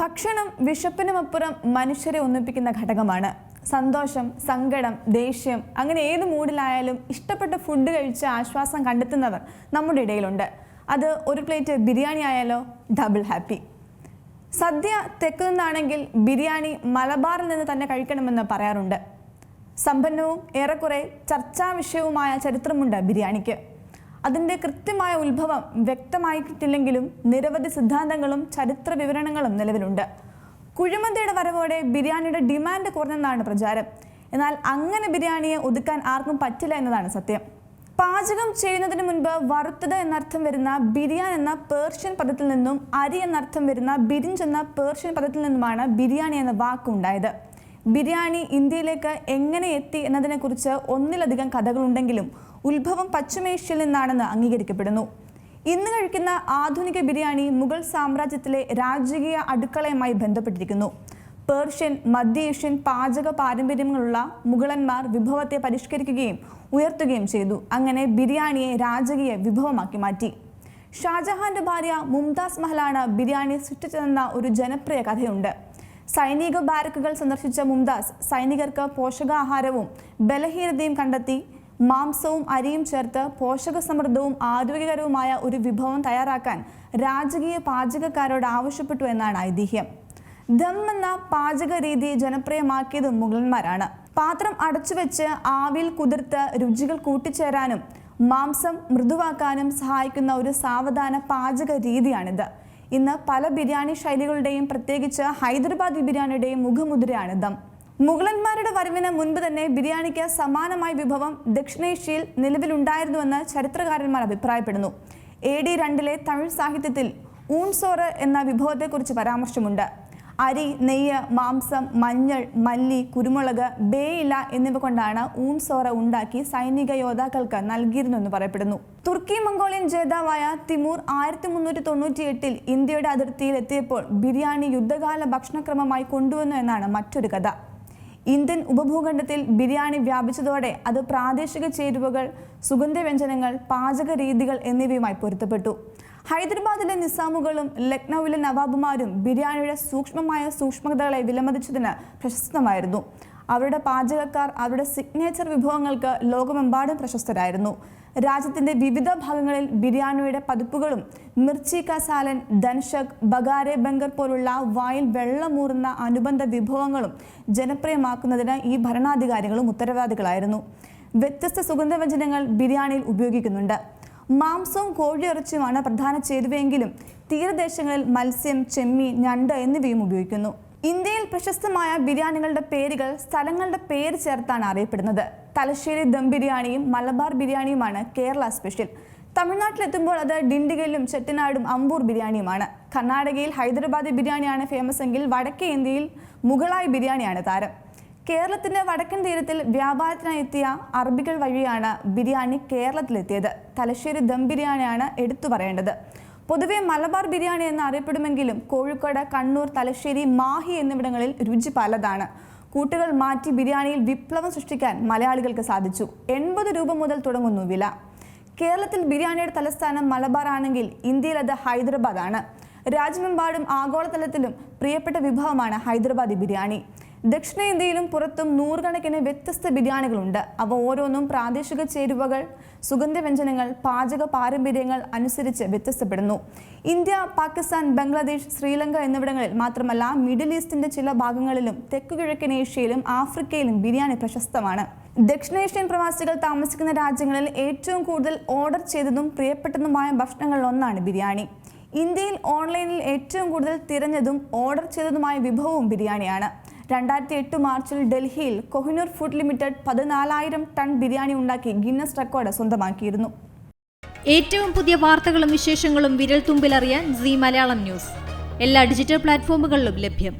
ഭക്ഷണം വിശപ്പിനുമപ്പുറം മനുഷ്യരെ ഒന്നിപ്പിക്കുന്ന ഘടകമാണ്. സന്തോഷം സങ്കടം ദേഷ്യം അങ്ങനെ ഏത് മൂഡിലായാലും ഇഷ്ടപ്പെട്ട ഫുഡ് കഴിച്ച് ആശ്വാസം കണ്ടെത്തുന്നവർ നമ്മുടെ ഇടയിലുണ്ട്. അത് ഒരു പ്ലേറ്റ് ബിരിയാണി ആയാലോ ഡബിൾ ഹാപ്പി സദ്യ തെക്കു നിന്നാണെങ്കിൽ ബിരിയാണി മലബാറിൽ നിന്ന് തന്നെ കഴിക്കണമെന്ന് പറയാറുണ്ട്. സമ്പന്നവും ഏറെക്കുറെ ചർച്ചാ വിഷയവുമായ ചരിത്രമുണ്ട് ബിരിയാണിക്ക്. അതിന്റെ കൃത്യമായ ഉത്ഭവം വ്യക്തമായിട്ടില്ലെങ്കിലും നിരവധി സിദ്ധാന്തങ്ങളും ചരിത്ര വിവരണങ്ങളും നിലവിലുണ്ട്. കുഴിമന്തിയുടെ വരവോടെ ബിരിയാണിയുടെ ഡിമാൻഡ് കുറഞ്ഞെന്നാണ് പ്രചാരം. എന്നാൽ അങ്ങനെ ബിരിയാണിയെ ഒതുക്കാൻ ആർക്കും പറ്റില്ല എന്നതാണ് സത്യം. പാചകം ചെയ്യുന്നതിന് മുൻപ് വറുത്തത് എന്നർത്ഥം വരുന്ന ബിരിയാൻ എന്ന പേർഷ്യൻ പദത്തിൽ നിന്നും അരി എന്നർത്ഥം വരുന്ന ബിരിഞ്ച് എന്ന പേർഷ്യൻ പദത്തിൽ നിന്നുമാണ് ബിരിയാണി എന്ന വാക്ക് ഉണ്ടായത്. ബിരിയാണി ഇന്ത്യയിലേക്ക് എങ്ങനെ എത്തി എന്നതിനെക്കുറിച്ച് ഒന്നിലധികം കഥകളുണ്ടെങ്കിലും ഉത്ഭവം പശ്ചിമേഷ്യയിൽ നിന്നാണെന്ന് അംഗീകരിക്കപ്പെടുന്നു. ഇന്ന് കഴിക്കുന്ന ആധുനിക ബിരിയാണി മുഗൾ സാമ്രാജ്യത്തിലെ രാജകീയ അടുക്കളയുമായി ബന്ധപ്പെട്ടിരിക്കുന്നു. പേർഷ്യൻ മധ്യ ഏഷ്യൻ പാചക പാരമ്പര്യങ്ങളുള്ള മുഗളന്മാർ വിഭവത്തെ പരിഷ്കരിക്കുകയും ഉയർത്തുകയും ചെയ്തു. അങ്ങനെ ബിരിയാണിയെ രാജകീയ വിഭവമാക്കി മാറ്റി. ഷാജഹാന്റെ ഭാര്യ മുംതാസ് മഹലാണ് ബിരിയാണി സൃഷ്ടിച്ചതെന്ന ഒരു ജനപ്രിയ കഥയുണ്ട്. സൈനിക ബാരക്കുകൾ സന്ദർശിച്ച മുംതാസ് സൈനികർക്ക് പോഷകാഹാരവും ബലഹീനതയും കണ്ടെത്തി മാംസവും അരിയും ചേർത്ത് പോഷകസമൃദ്ധവും ആരോഗ്യകരവുമായ ഒരു വിഭവം തയ്യാറാക്കാൻ രാജകീയ പാചകക്കാരോട് ആവശ്യപ്പെട്ടു എന്നാണ് ഐതിഹ്യം. ദം എന്ന പാചക രീതി ജനപ്രിയമാക്കിയത് മുഗളന്മാരാണ്. പാത്രം അടച്ചുവെച്ച് ആവിയിൽ കുതിർത്ത് രുചികൾ കൂട്ടിച്ചേരാനും മാംസം മൃദുവാക്കാനും സഹായിക്കുന്ന ഒരു സാവധാന പാചക രീതിയാണിത് ഇന്ന് പല ബിരിയാണി ശൈലികളുടെയും പ്രത്യേകിച്ച് ഹൈദരാബാദി ബിരിയാണിയുടെയും മുഖമുദ്രയാണ് ദം. മുഗളന്മാരുടെ വരവിന് മുൻപ് തന്നെ ബിരിയാണിക്ക് സമാനമായ വിഭവം ദക്ഷിണേഷ്യയിൽ നിലവിലുണ്ടായിരുന്നുവെന്ന് ചരിത്രകാരന്മാർ അഭിപ്രായപ്പെടുന്നു. എ ഡി രണ്ടിലെ തമിഴ് സാഹിത്യത്തിൽ ഊൺസോറ് എന്ന വിഭവത്തെക്കുറിച്ച് പരാമർശമുണ്ട്. അരി നെയ്യ് മാംസം മഞ്ഞൾ മല്ലി കുരുമുളക് ബേയില എന്നിവ കൊണ്ടാണ് ഊൺസോറ ഉണ്ടാക്കി സൈനിക യോദ്ധാക്കൾക്ക് നൽകിയിരുന്നെന്ന് പറയപ്പെടുന്നു. തുർക്കി മംഗോളിയൻ ജേതാവായ തിമൂർ ആയിരത്തി മുന്നൂറ്റി തൊണ്ണൂറ്റി എട്ടിൽ ഇന്ത്യയുടെ അതിർത്തിയിൽ എത്തിയപ്പോൾ ബിരിയാണി യുദ്ധകാല ഭക്ഷണക്രമമായി കൊണ്ടുവന്നു എന്നാണ് മറ്റൊരു കഥ. ഇന്ത്യൻ ഉപഭൂഖണ്ഡത്തിൽ ബിരിയാണി വ്യാപിച്ചതോടെ അത് പ്രാദേശിക ചേരുവകൾ സുഗന്ധവ്യഞ്ജനങ്ങൾ പാചക രീതികൾ എന്നിവയുമായി പൊരുത്തപ്പെട്ടു. ഹൈദരാബാദിലെ നിസാമുകളും ലക്നൌവിലെ നവാബുമാരും ബിരിയാണിയുടെ സൂക്ഷ്മമായ സൂക്ഷ്മതകളെ വിലമതിച്ചതിന് പ്രശസ്തമായിരുന്നു. അവരുടെ പാചകക്കാർ അവരുടെ സിഗ്നേച്ചർ വിഭവങ്ങൾക്ക് ലോകമെമ്പാടും പ്രശസ്തരായിരുന്നു. രാജ്യത്തിന്റെ വിവിധ ഭാഗങ്ങളിൽ ബിരിയാണിയുടെ പതിപ്പുകളും മിർച്ചി കസാലൻ ദൻഷക് ബഗാരെ ബംഗർ പോലുള്ള വായിൽ വെള്ളമൂറുന്ന അനുബന്ധ വിഭവങ്ങളും ജനപ്രിയമാക്കുന്നതിന് ഈ ഭരണാധികാരികളും ഉത്തരവാദികളായിരുന്നു. വ്യത്യസ്ത സുഗന്ധവ്യഞ്ജനങ്ങൾ ബിരിയാണിയിൽ ഉപയോഗിക്കുന്നുണ്ട്. മാംസവും കോഴിയിറച്ചിയുമാണ് പ്രധാന ചേരുവയെങ്കിലും തീരദേശങ്ങളിൽ മത്സ്യം ചെമ്മീൻ ഞണ്ട് എന്നിവയും ഉപയോഗിക്കുന്നു. ഇന്ത്യയിൽ പ്രശസ്തമായ ബിരിയാണികളുടെ പേരുകൾ സ്ഥലങ്ങളുടെ പേര് ചേർത്താണ് അറിയപ്പെടുന്നത്. തലശ്ശേരി ദം ബിരിയാണിയും മലബാർ ബിരിയാണിയുമാണ് കേരള സ്പെഷ്യൽ. തമിഴ്നാട്ടിലെത്തുമ്പോൾ അത് ഡിണ്ടിഗലും ചെട്ടിനാടും അമ്പൂർ ബിരിയാണിയുമാണ്. കർണാടകയിൽ ഹൈദരാബാദി ബിരിയാണിയാണ് ഫേമസ് എങ്കിൽ വടക്കേ ഇന്ത്യയിൽ മുഗളായി ബിരിയാണിയാണ് താരം. കേരളത്തിന്റെ വടക്കൻ തീരത്തിൽ വ്യാപാരത്തിനായി എത്തിയ അറബികൾ വഴിയാണ് ബിരിയാണി കേരളത്തിലെത്തിയത്. തലശ്ശേരി ദം ബിരിയാണിയാണ് എടുത്തു പറയേണ്ടത്. പൊതുവെ മലബാർ ബിരിയാണി എന്ന് അറിയപ്പെടുമെങ്കിലും കോഴിക്കോട് കണ്ണൂർ തലശ്ശേരി മാഹി എന്നിവിടങ്ങളിൽ രുചി പലതാണ്. കൂട്ടുകൾ മാറ്റി ബിരിയാണിയിൽ വിപ്ലവം സൃഷ്ടിക്കാൻ മലയാളികൾക്ക് സാധിച്ചു. എൺപത് രൂപ മുതൽ തുടങ്ങുന്നു വില. കേരളത്തിൽ ബിരിയാണിയുടെ തലസ്ഥാനം മലബാർ ആണെങ്കിൽ ഇന്ത്യയിൽ അത് ഹൈദരാബാദ് ആണ്. രാജ്യമെമ്പാടും ആഗോളതലത്തിലും പ്രിയപ്പെട്ട വിഭവമാണ് ഹൈദരാബാദി ബിരിയാണി. ദക്ഷിണേന്ത്യയിലും പുറത്തും നൂറുകണക്കിന് വ്യത്യസ്ത ബിരിയാണികളുണ്ട്. അവ ഓരോന്നും പ്രാദേശിക ചേരുവകൾ സുഗന്ധവ്യഞ്ജനങ്ങൾ പാചക പാരമ്പര്യങ്ങൾ അനുസരിച്ച് വ്യത്യസ്തപ്പെടുന്നു. ഇന്ത്യ പാകിസ്ഥാൻ ബംഗ്ലാദേശ് ശ്രീലങ്ക എന്നിവിടങ്ങളിൽ മാത്രമല്ല മിഡിൽ ഈസ്റ്റിന്റെ ചില ഭാഗങ്ങളിലും തെക്കു കിഴക്കൻ ഏഷ്യയിലും ആഫ്രിക്കയിലും ബിരിയാണി പ്രശസ്തമാണ്. ദക്ഷിണേഷ്യൻ പ്രവാസികൾ താമസിക്കുന്ന രാജ്യങ്ങളിൽ ഏറ്റവും കൂടുതൽ ഓർഡർ ചെയ്തതും പ്രിയപ്പെട്ടതുമായ ഭക്ഷണങ്ങളിൽ ഒന്നാണ് ബിരിയാണി. ഇന്ത്യയിൽ ഓൺലൈനിൽ ഏറ്റവും കൂടുതൽ തിരഞ്ഞതും ഓർഡർ ചെയ്തതുമായ വിഭവവും ബിരിയാണിയാണ്. രണ്ടായിരത്തി എട്ട് മാർച്ചിൽ ഡൽഹിയിൽ കൊഹിനൂർ ഫുഡ് ലിമിറ്റഡ് പതിനാലായിരം ടൺ ബിരിയാണി ഉണ്ടാക്കി ഗിന്നസ് റെക്കോർഡ് സ്വന്തമാക്കിയിരുന്നു. ഏറ്റവും പുതിയ വാർത്തകളും വിശേഷങ്ങളും വിരൽ തുമ്പിലറിയാൻ സി മലയാളം ന്യൂസ്. എല്ലാ ഡിജിറ്റൽ പ്ലാറ്റ്ഫോമുകളിലും ലഭ്യം.